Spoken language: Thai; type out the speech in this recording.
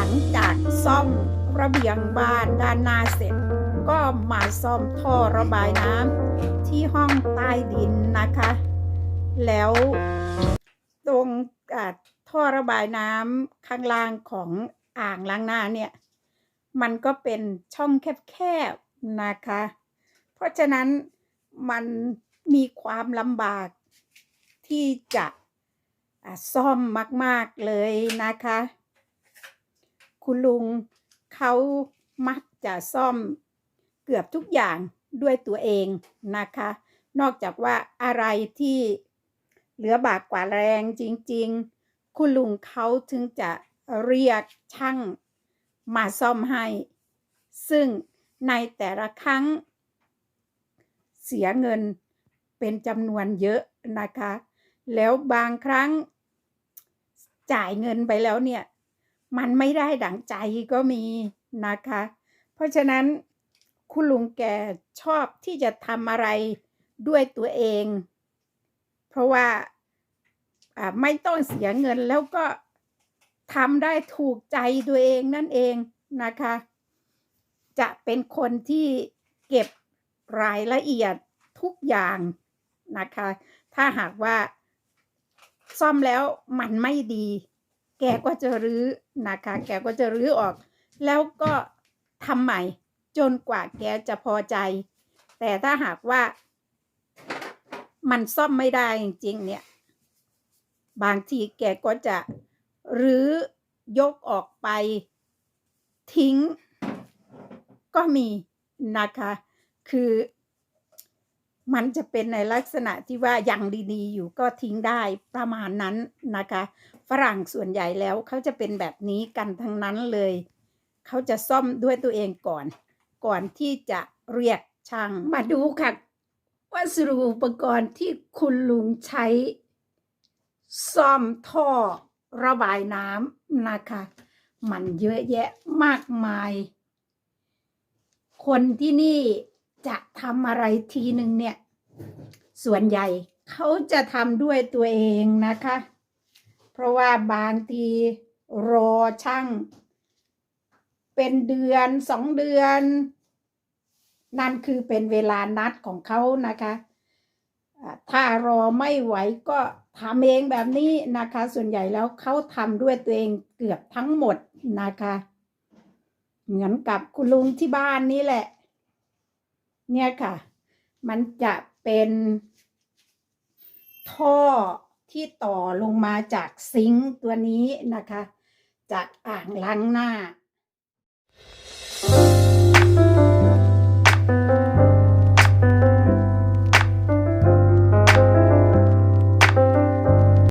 ลังจากซ่อมระเบียงบ้านด้านหน้าเสร็จ ก็มาซ่อมท่อระบายน้ำที่ห้องใต้ดินนะคะ แล้วตรงท่อระบายน้ำข้างล่างของอ่างล้างหน้าเนี่ย มันก็เป็นช่องแคบๆนะคะ เพราะฉะนั้นมันมีความลำบากที่จะซ่อมมาก ๆ เลยนะคะ คุณลุงเขามักจะซ่อมเกือบทุกอย่างด้วยตัวเองนะคะ นอกจากว่าอะไรที่เหลือบากกว่าแรงจริง ๆ คุณลุงเขาถึงจะเรียกช่างมาซ่อมให้ ซึ่งในแต่ละครั้ง เสียเงินเป็นจำนวนเยอะนะคะ แล้วบางครั้งจ่ายเงินไปแล้วเนี่ย มันไม่ได้ดังใจก็มีนะคะ เพราะฉะนั้นคุณลุงแกชอบที่จะทำอะไรด้วยตัวเอง เพราะว่าไม่ต้องเสียเงินแล้วก็ทำได้ถูกใจตัวเองนั่นเองนะคะ จะเป็นคนที่เก็บรายละเอียดทุกอย่างนะคะ ถ้าหากว่าซ่อมแล้วมันไม่ดี แกก็จะรื้อนะคะ แกก็จะรื้อออก แล้วก็ทำใหม่จนกว่าแกจะพอใจ แต่ถ้าหากว่ามันซ่อมไม่ได้จริงๆเนี่ย บางทีแกก็จะรื้อยกออกไป ทิ้งก็มีนะคะ คือ มันจะเป็นในลักษณะที่ว่ายังดีๆ อยู่ก็ทิ้งได้ประมาณนั้นนะคะ ฝรั่งส่วนใหญ่แล้วเขาจะเป็นแบบนี้กันทั้งนั้นเลย เขาจะซ่อมด้วยตัวเองก่อน ก่อนที่จะเรียกช่าง มาดูค่ะวัสดุอุปกรณ์ที่คุณลุงใช้ ซ่อมท่อระบายน้ำนะคะ มันเยอะแยะมากมาย คนที่นี่ จะทำอะไรทีหนึ่งเนี่ย ส่วนใหญ่เขาจะทำด้วยตัวเองนะคะ เพราะว่าบางทีรอช่าง เป็นเดือนสองเดือน นั่นคือเป็นเวลานัดของเขานะคะ ถ้ารอไม่ไหวก็ทำเองแบบนี้นะคะ ส่วนใหญ่แล้วเขาทำด้วยตัวเองเกือบทั้งหมดนะคะ เหมือนกับคุณลุงที่บ้านนี่แหละ เนี่ยค่ะ มันจะเป็นท่อที่ต่อลงมาจากซิงค์ตัวนี้นะคะ จากอ่างล้างหน้า